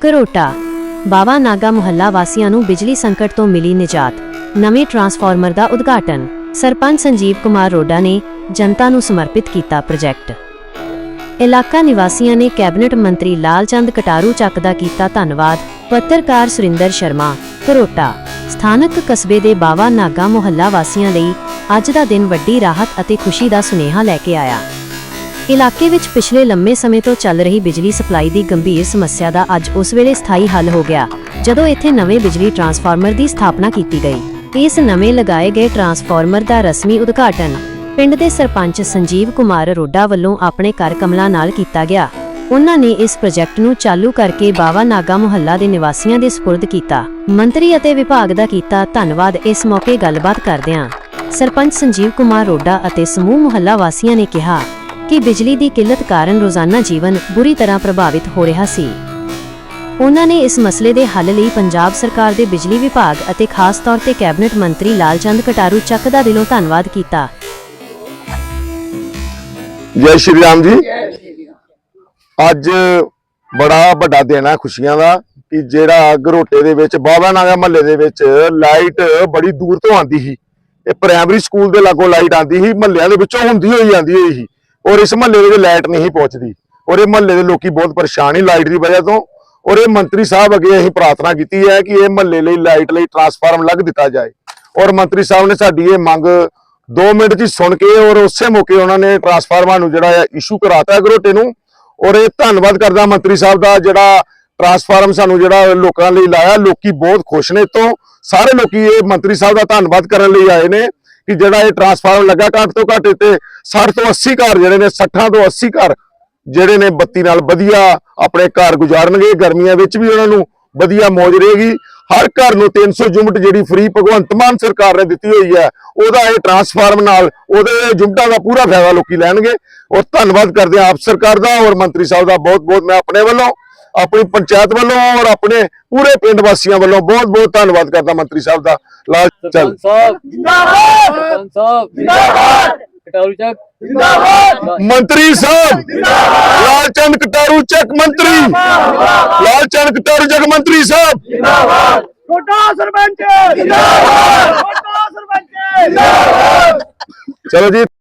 ਕਰੋਟਾ ਬਾਵਾ ਨਾਗਾ ਮੁਹੱਲਾ ਵਾਸੀਆਂ ਨੂੰ ਬਿਜਲੀ ਸੰਕਟ ਤੋਂ ਮਿਲੀ ਨਿਜਾਤ। ਨਵੇਂ ਟਰਾਂਸਫਾਰਮਰ ਦਾ ਉਦਘਾਟਨ। ਸਰਪੰਚ ਸੰਜੀਵ ਕੁਮਾਰ ਰੋਡਾ ਨੇ ਜਨਤਾ ਨੂੰ ਸਮਰਪਿਤ ਕੀਤਾ ਪ੍ਰੋਜੈਕਟ। ਇਲਾਕਾ ਨਿਵਾਸੀਆਂ ਨੇ ਕੈਬਨਿਟ ਮੰਤਰੀ ਲਾਲਚੰਦ ਕਟਾਰੂ ਚੱਕ ਦਾ ਕੀਤਾ ਧੰਨਵਾਦ। ਪੱਤਰਕਾਰ ਸੁਰਿੰਦਰ ਸ਼ਰਮਾ ਕਰੋਟਾ ਸਥਾਨਕ ਕਸਬੇ ਦੇ ਬਾਵਾ ਨਾਗਾ ਮੁਹੱਲਾ ਵਾਸੀਆਂ ਲਈ ਅੱਜ ਦਾ ਦਿਨ ਵੱਡੀ ਰਾਹਤ ਅਤੇ ਖੁਸ਼ੀ ਦਾ ਸੁਨੇਹਾ ਲੈ ਕੇ ਆਇਆ। ਇਲਾਕੇ ਵਿੱਚ ਪਿਛਲੇ ਲੰਮੇ ਸਮੇਂ ਤੋਂ ਚੱਲ ਰਹੀ ਬਿਜਲੀ ਸਪਲਾਈ ਦੀ ਗੰਭੀਰ ਸਮੱਸਿਆ ਦਾ ਅੱਜ ਉਸ ਵੇਲੇ ਸਥਾਈ ਹੱਲ ਹੋ ਗਿਆ, ਜਦੋਂ ਇੱਥੇ ਨਵੇਂ ਬਿਜਲੀ ਟਰਾਂਸਫਾਰਮਰ ਦੀ ਸਥਾਪਨਾ ਕੀਤੀ ਗਈ। ਇਸ ਨਵੇਂ ਲਗਾਏ ਗਏ ਟਰਾਂਸਫਾਰਮਰ ਦਾ ਰਸਮੀ ਉਦਘਾਟਨ ਪਿੰਡ ਦੇ ਸਰਪੰਚ ਸੰਜੀਵ ਕੁਮਾਰ ਰੋਡਾ ਵੱਲੋਂ ਆਪਣੇ ਘਰ ਕਮਲਾਂ ਨਾਲ ਕੀਤਾ ਗਿਆ। ਉਹਨਾਂ ਨੇ ਇਸ ਪ੍ਰੋਜੈਕਟ ਨੂੰ ਚਾਲੂ ਕਰਕੇ ਬਾਵਾ ਨਾਗਾ ਮੁਹੱਲਾ ਦੇ ਨਿਵਾਸੀਆਂ ਦੇ ਸਪੁਰਦ ਕੀਤਾ। ਮੰਤਰੀ ਅਤੇ ਵਿਭਾਗ ਦਾ ਕੀਤਾ ਧੰਨਵਾਦ। ਇਸ ਮੌਕੇ ਗੱਲਬਾਤ ਕਰਦਿਆਂ ਸਰਪੰਚ ਸੰਜੀਵ ਕੁਮਾਰ ਰੋਡਾ ਅਤੇ ਸਮੂਹ ਮੁਹੱਲਾ ਵਾਸੀਆਂ ਨੇ ਕਿਹਾ ਕਿ ਬਿਜਲੀ ਦੀ ਕਿੱਲਤ ਕਾਰਨ ਰੋਜ਼ਾਨਾ ਜੀਵਨ ਬੁਰੀ ਤਰ੍ਹਾਂ ਪ੍ਰਭਾਵਿਤ ਹੋ ਰਿਹਾ ਸੀ। ਉਹਨਾਂ ਨੇ ਇਸ ਮਸਲੇ ਦੇ ਹੱਲ ਲਈ ਪੰਜਾਬ ਸਰਕਾਰ ਦੇ ਬਿਜਲੀ ਵਿਭਾਗ ਅਤੇ ਖਾਸ ਤੌਰ ਤੇ ਕੈਬਨਿਟ ਮੰਤਰੀ ਲਾਲਚੰਦ ਕਟਾਰੂ ਚੱਕ ਦਾ ਦਿਲੋਂ ਧੰਨਵਾਦ ਕੀਤਾ। ਜੈ ਸ਼੍ਰੀ ਰਾਮ ਜੀ। ਅੱਜ ਬੜਾ ਵੱਡਾ ਦਿਨ ਹੈ ਖੁਸ਼ੀਆਂ ਦਾ ਕਿ ਜਿਹੜਾ ਗਰੋਟੇ ਦੇ ਵਿੱਚ ਬਾਬਾ ਨਾਗਾ ਮਹੱਲੇ ਦੇ ਵਿੱਚ ਲਾਈਟ ਬੜੀ ਦੂਰ ਤੋਂ ਆਂਦੀ ਸੀ। ਇਹ ਪ੍ਰਾਇਮਰੀ ਸਕੂਲ ਦੇ ਲਾਗੋਂ ਲਾਈਟ ਆਂਦੀ ਸੀ ਮਹੱਲਿਆਂ ਦੇ ਵਿੱਚੋਂ ਹੁੰਦੀ ਹੋਈ ਜਾਂਦੀ ਹੋਈ ਸੀ। ਔਰ ਇਸ ਮਹੱਲੇ ਦੇ ਵਿੱਚ ਲਾਈਟ ਨਹੀਂ ਪਹੁੰਚਦੀ। ਔਰ ਇਹ ਮਹੱਲੇ ਦੇ ਲੋਕੀ ਬਹੁਤ ਪਰੇਸ਼ਾਨ ਹੀ ਲਾਈਟ ਦੀ ਵਜ੍ਹਾ ਤੋਂ। ਔਰ ਇਹ ਮੰਤਰੀ ਸਾਹਿਬ ਅੱਗੇ ਅਸੀਂ ਪ੍ਰਾਰਥਨਾ ਕੀਤੀ ਹੈ ਕਿ ਇਹ ਮਹੱਲੇ ਲਈ ਲਾਈਟ ਲਈ ਟਰਾਂਸਫਾਰਮ ਲੱਗ ਦਿੱਤਾ ਜਾਏ। ਔਰ ਮੰਤਰੀ ਸਾਹਿਬ ਨੇ ਸਾਡੀ ਇਹ ਮੰਗ 2 ਮਿੰਟ 'ਚ ਸੁਣ ਕੇ ਔਰ ਉਸੇ ਮੌਕੇ ਉਹਨਾਂ ਨੇ ਟਰਾਂਸਫਾਰਮਰ ਨੂੰ ਜਿਹੜਾ ਇਸ਼ੂ ਕਰਾਤਾ ਗਰੋਟੇ ਨੂੰ। ਔਰ ਇਹ ਧੰਨਵਾਦ ਕਰਦਾ ਮੰਤਰੀ ਸਾਹਿਬ ਦਾ ਜਿਹੜਾ ਟਰਾਂਸਫਾਰਮ ਸਾਨੂੰ ਜਿਹੜਾ ਲੋਕਾਂ ਲਈ ਲਾਇਆ। ਲੋਕੀ ਬਹੁਤ ਖੁਸ਼ ਨੇ ਤੋਂ ਸਾਰੇ ਲੋਕੀ ਇਹ ਮੰਤਰੀ ਸਾਹਿਬ ਦਾ ਧੰਨਵਾਦ ਕਰਨ ਲਈ ਆਏ ਨੇ। ਕਿ ਜਿਹੜਾ ਇਹ ਟਰਾਂਸਫਾਰਮ ਲੱਗਾ ਘੱਟ ਤੋਂ ਘੱਟ ਤੇ 60 ਤੋਂ 80 ਘਰ ਜਿਹੜੇ ਨੇ 60 ਤੋਂ 80 ਘਰ ਜਿਹੜੇ ਨੇ ਬੱਤੀ ਨਾਲ ਵਧੀਆ ਆਪਣੇ ਘਰ ਗੁਜ਼ਾਰਨਗੇ। ਗਰਮੀਆਂ ਵਿੱਚ ਵੀ ਉਹਨਾਂ ਨੂੰ ਵਧੀਆ ਮੌਜ ਰਹੇਗੀ। ਹਰ ਘਰ ਨੂੰ 300 ਯੂਨਿਟ ਜਿਹੜੀ ਫ੍ਰੀ ਭਗਵੰਤ ਮਾਨ ਸਰਕਾਰ ਨੇ ਦਿੱਤੀ ਹੋਈ ਹੈ, ਉਹਦਾ ਇਹ ਟਰਾਂਸਫਾਰਮ ਨਾਲ ਉਹਦੇ ਯੂਨਿਟਾਂ ਦਾ ਪੂਰਾ ਫਾਇਦਾ ਲੋਕੀ ਲੈਣਗੇ। ਔਰ ਧੰਨਵਾਦ ਕਰਦੇ ਆਪ ਸਰਕਾਰ ਦਾ ਔਰ ਮੰਤਰੀ ਸਾਹਿਬ ਦਾ। ਬਹੁਤ ਬਹੁਤ ਮੈਂ ਆਪਣੇ ਵੱਲੋਂ ਆਪਣੀ ਪੰਚਾਇਤ ਵੱਲੋਂ ਔਰ ਆਪਣੇ ਪੂਰੇ ਪਿੰਡ ਵਾਸੀਆਂ ਵੱਲੋਂ ਬਹੁਤ ਬਹੁਤ ਧੰਨਵਾਦ ਕਰਦਾ ਮੰਤਰੀ ਸਾਹਿਬ ਦਾ। ਲਾਲ ਚੱਲ। ਸਾਹਿਬ। ਜਿੰਦਾਬਾਦ! ਸਾਹਿਬ। ਜਿੰਦਾਬਾਦ! ਕਟਾਰੂ ਚੱਕ। ਜਿੰਦਾਬਾਦ! ਮੰਤਰੀ ਸਾਹਿਬ ਲਾਲਚੰਦ ਕਟਾਰੂ ਚੱਕ ਮੰਤਰੀ। ਲਾਲਚੰਦ ਕਟਾਰੂ ਚੱਕ ਮੰਤਰੀ ਸਾਹਿਬ। ਛੋਟਾ ਸਰਪੰਚ! ਜਿੰਦਾਬਾਦ! ਛੋਟਾ ਸਰਪੰਚ! ਜਿੰਦਾਬਾਦ! ਚਲੋ ਜੀ